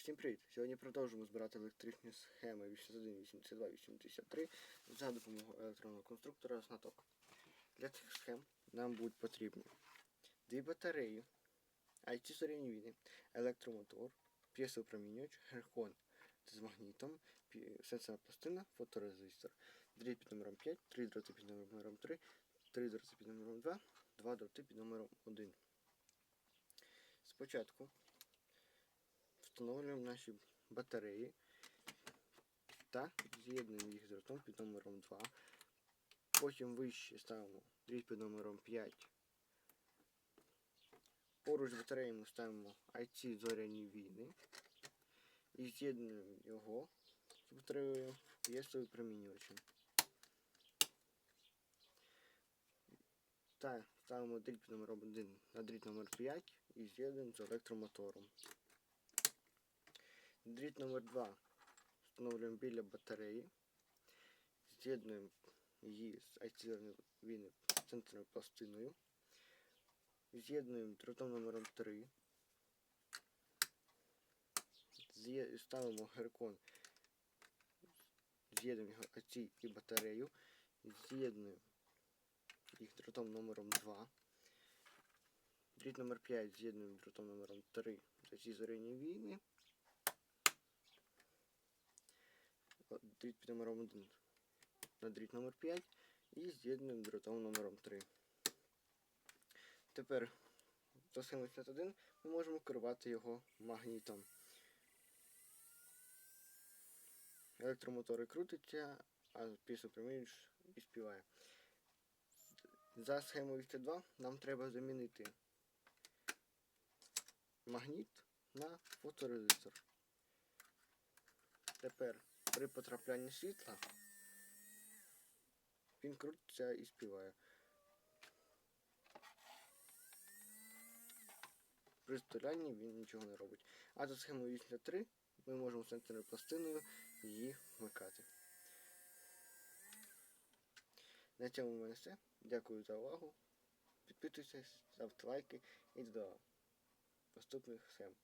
Всім привіт! Сьогодні продовжуємо збирати електричні схеми 81, 82, 83 за допомогою електронного конструктора знаток. Для цих схем нам будуть потрібні дві батареї, IT сорівнювання, електромотор, п'єсоопромінювач, геркон з магнітом, сенсорна пластина, фоторезистор, дріт під номером 5, три дроти під номером 3, три дроти під номером 2, два дроти під номером 1. Спочатку встановлюємо наші батареї та з'єднуємо їх з дротом під номером 2. Потім вище ставимо дріт під номером 5. Поруч з батареями ставимо IC зоряні війни і з'єднуємо його з батареєю п'єсовим примінювачем. Та ставимо дріт під номером 1 на дріт номер 5 і з'єднуємо з електромотором. Дріт номер 2 встановлюємо біля батареї. З'єднуємо її з IC центрною пластиною. З'єднуємо дротом номером 3. З'є- Ставимо геркон. З'єднуємо його IC і батарею. З'єднуємо їх дротом номером 2. Дріт номер 5 з'єднуємо дротом номером 3 за ці зоряні війни. Дріт під номером 1 на дріт номер 5 і з'єднуємо дротом номером 3. Тепер за схемою 51 ми можемо керувати його магнітом. Електромотори крутиться, а пісопримінювач і співає. За схемою 82 нам треба замінити магніт на фоторезистор. Тепер при потраплянні світла він крутиться і співає. При столянні він нічого не робить. А за схемою 83 ми можемо сенсорною пластиною її вмикати. На цьому в мене все. Дякую за увагу. Підписуйтесь, ставте лайки і до наступних схем.